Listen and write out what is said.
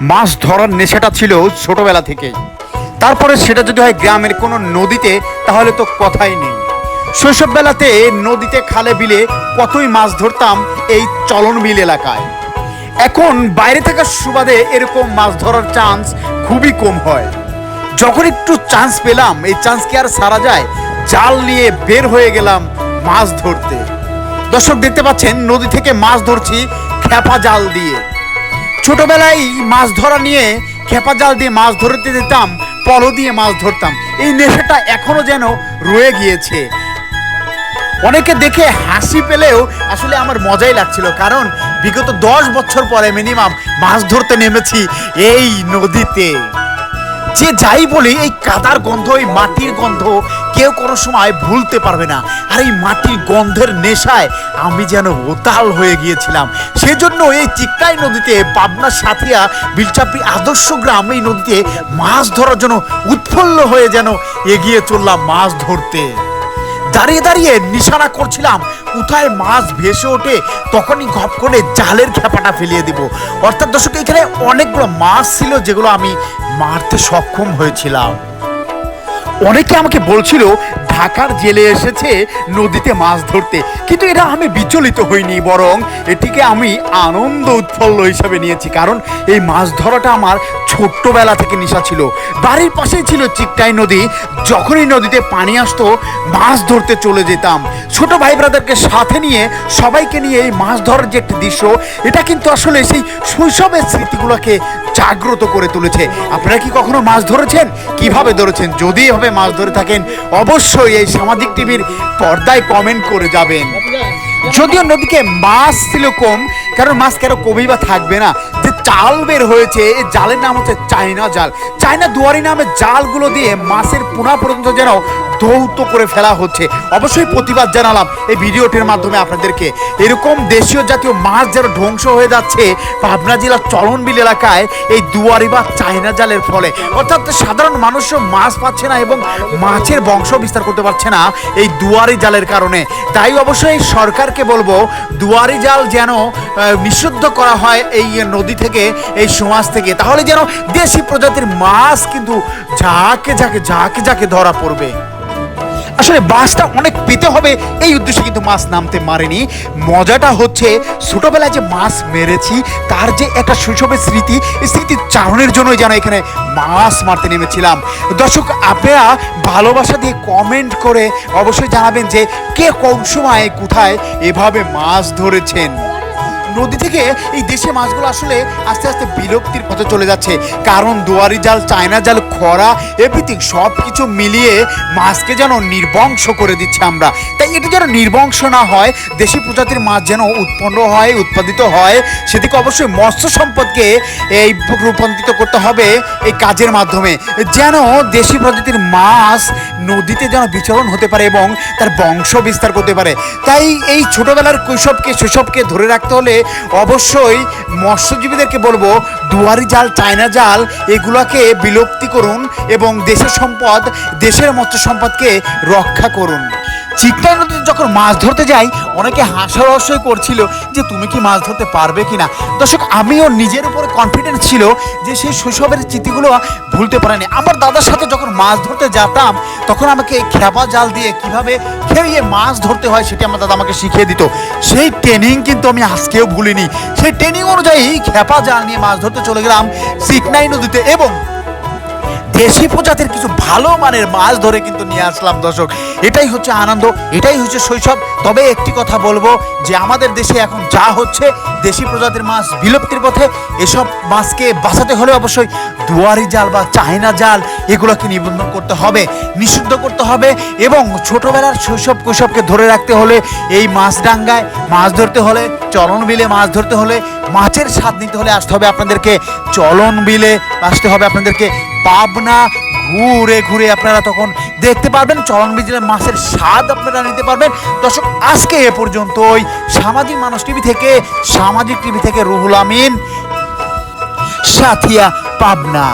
মাছ ধরার নেশাটা ছিল ছোটবেলা থেকেই তারপরে সেটা যদি হয় গ্রামের কোনো নদীতে, তাহলে তো কথাই নেই। শৈশববেলাতে নদীতে খালে বিলে কতই মাছ ধরতাম এই চলন বিল এলাকায়। এখন বাইরে থাকার সুবাদে এরকম মাছ ধরার চান্স খুবই কম হয়। যখন একটু চান্স পেলাম, এই চান্স কি আর সারা যায়? জাল নিয়ে বের হয়ে গেলাম মাছ ধরতে। দর্শক দেখতে পাচ্ছেন, নদী থেকে মাছ ধরছি, খেপা জাল দিয়ে। ছোটবেলায় মাছ ধরা নিয়ে খেপা জাল দিয়ে মাছ ধরতে যেতাম, পলো দিয়ে মাছ ধরতাম। এই নেশাটা এখনও যেন রয়ে গিয়েছে। অনেকে দেখে হাসি পেলেও আসলে আমার মজাই লাগছিল, কারণ বিগত দশ বছর পরে মিনিমাম মাছ ধরতে নেমেছি এই নদীতে। যে যাই বলি, এই কাদার গন্ধ, এই মাটির গন্ধ কেউ কোনো সময় ভুলতে পারবে না। আর এই মাটির গন্ধের নেশায় আমি যেন ওতাল হয়ে গিয়েছিলাম। সেজন্য এই চিক্কাই নদীতে পাবনা সাথিয়া, বিলচাপি আদর্শ গ্রাম এই নদীতে মাছ ধরার জন্য উৎফুল্ল হয়ে যেন এগিয়ে চললাম মাছ ধরতে। দাঁড়িয়ে দাঁড়িয়ে নিশানা করছিলাম। কোথায় মাছ ভেসে ওঠে, তখনই ঘপ করে জালের খেপাটা ফেলিয়ে দিব। অর্থাৎ দর্শক, এখানে অনেকগুলো মাছ ছিল যেগুলো আমি মারতে সক্ষম হয়েছিলাম। অনেকে আমাকে বলছিল ঢাকার জেলে এসেছে নদীতে মাছ ধরতে। কিন্তু এটা আমি বিচলিত হইনি, বরং এটিকে আমি আনন্দ উৎফল্ল হিসাবে নিয়েছি, কারণ এই মাছ ধরাটা আমার ছোট্টবেলা থেকে নেশা ছিল। বাড়ির পাশেই ছিল চিকটাই নদী। যখনই নদীতে পানি আসতো, মাছ ধরতে চলে যেতাম। ছোট ভাই ব্রাদারকে সাথে নিয়ে সবাইকে নিয়ে এই মাছ ধরার যে একটি দৃশ্য, এটা কিন্তু আসলে সেই শৈশবের স্মৃতিগুলোকে জাগ্রত করে তুলেছে। আপনারা কি কখনো মাছ ধরেছেন? কীভাবে ধরেছেন? যদি এভাবে মাছ ধরে থাকেন, অবশ্যই এই সামাজিক টিভির পর্দায় কমেন্ট করে যাবেন। যদিও নদীকে মাছ ছিল কম, কারণ মাছ কেন কমই বা থাকবে না। যে জাল বের হয়েছে এই জালের নাম হচ্ছে চাইনা জাল। চাইনা দুয়ারি নামে জালগুলো দিয়ে মাছের পোনা পর্যন্ত যেন ধৌত করে ফেলা হচ্ছে। অবশ্যই প্রতিবাদ জানালাম এই ভিডিওটির মাধ্যমে আপনাদেরকে। এরকম দেশীয় জাতীয় মাছ যেন ধ্বংস হয়ে যাচ্ছে, পাবনা জেলার চলনবিল এলাকায় এই দুয়ারি বা চাইনা জালের ফলে। অর্থাৎ সাধারণ মানুষও মাছ পাচ্ছে না এবং মাছের বংশ বিস্তার করতে পারছে না এই দুয়ারি জালের কারণে। তাই অবশ্যই সরকারকে বলব, দুয়ারি জাল যেন নিষিদ্ধ করা হয় এই নদী থেকে, এই সমাজ থেকে। তাহলে যেন দেশি প্রজাতির মাছ কিন্তু ঝাঁকে ঝাঁকে ঝাঁকে ঝাঁকে ধরা পড়বে। আসলে বাসটা অনেক পেতে হবে। এই উদ্দেশ্যে কিন্তু মাছ নামতে মারেনি। মজাটা হচ্ছে ছোটবেলায় যে মাছ মেরেছি, তার যে একটা শৈশবের স্মৃতি, এই স্মৃতি চারণের জন্যই যেন এখানে মাছ মারতে নেমেছিলাম। দর্শক, আপনারা ভালোবাসা দিয়ে কমেন্ট করে অবশ্যই জানাবেন যে কে কম সময় কোথায় এভাবে মাছ ধরেছেন। নদী থেকে এই দেশে মাছগুলো আসলে আস্তে আস্তে বিলুপ্তির পথে চলে যাচ্ছে। কারণ দুয়ারি জাল, চায়না জাল, খরা এভরিথিং সব কিছু মিলিয়ে মাছকে যেন নির্বংশ করে দিচ্ছে আমরা। তাই এটা যেন নির্বংশ না হয়, দেশি প্রজাতির মাছ যেন উৎপন্ন হয়, উৎপাদিত হয়, সেদিকে অবশ্যই মৎস্য সম্পদকে এই রূপান্তরিত করতে হবে এই কাজের মাধ্যমে। যেন দেশি প্রজাতির মাছ নদীতে যেন বিচরণ হতে পারে এবং তার বংশ বিস্তার করতে পারে। তাই এই ছোটোবেলার কৈশবকে, শৈশবকে ধরে রাখতে হলে অবশ্যই মৎস্যজীবীদেরকে বলব, দুয়ারি জাল, চায়না জাল, এগুলোকে বিলুপ্তি করুন এবং দেশের সম্পদ, দেশের মৎস্য সম্পদকে রক্ষা করুন। চিকটা নদীতে যখন মাছ ধরতে যাই, অনেকে হাস্যরস্যই করছিল যে তুমি কি মাছ ধরতে পারবে কিনা। দর্শক, আমিও নিজের উপরে কনফিডেন্স ছিল যে সেই শৈশবের স্মৃতিগুলো ভুলতে পারেনি। আমার দাদার সাথে যখন মাছ ধরতে যেতাম, তখন আমাকে খেপা জাল দিয়ে কীভাবে খেয়ে মাছ ধরতে হয় সেটি আমার দাদা আমাকে শিখিয়ে দিত। সেই ট্রেনিং কিন্তু আমি আজকেও ভুলিনি। সেই ট্রেনিং অনুযায়ী খেপা জাল নিয়ে মাছ ধরতে চলে গেলাম সিকনাই নদীতে এবং দেশি প্রজাতির কিছু ভালো মানের মাছ ধরে কিন্তু নিয়ে আসলাম, দর্শক। এটাই হচ্ছে আনন্দ, এটাই হচ্ছে শৈশব। তবে একটি কথা বলব যে আমাদের দেশে এখন যা হচ্ছে, দেশি প্রজাতির মাছ বিলুপ্তির পথে, এসব মাছকে বাঁচাতে হলে অবশ্যই দুয়ারি জাল বা চায়না জাল, এগুলোকে নিবন্ধন করতে হবে, নিষিদ্ধ করতে হবে এবং ছোটবেলার শৈশব কৈশবকে ধরে রাখতে হলে, এই মাছডাঙ্গায় মাছ ধরতে হলে, চলন বিলে মাছ ধরতে হলে, মাছের স্বাদ নিতে হলে আসতে হবে আপনাদেরকে, চলন বিলে আসতে হবে আপনাদেরকে। পাবনা ঘুরে ঘুরে আপনারা তখন দেখতে পারবেন, চলন বিজলের মাছের স্বাদ আপনারা নিতে পারবেন। দর্শক, আজকে এ পর্যন্তই। সামাজিক মানুষ টিভি থেকে, সামাজিক টিভি থেকে রুহুল আমিন, সাথিয়া পাবনা।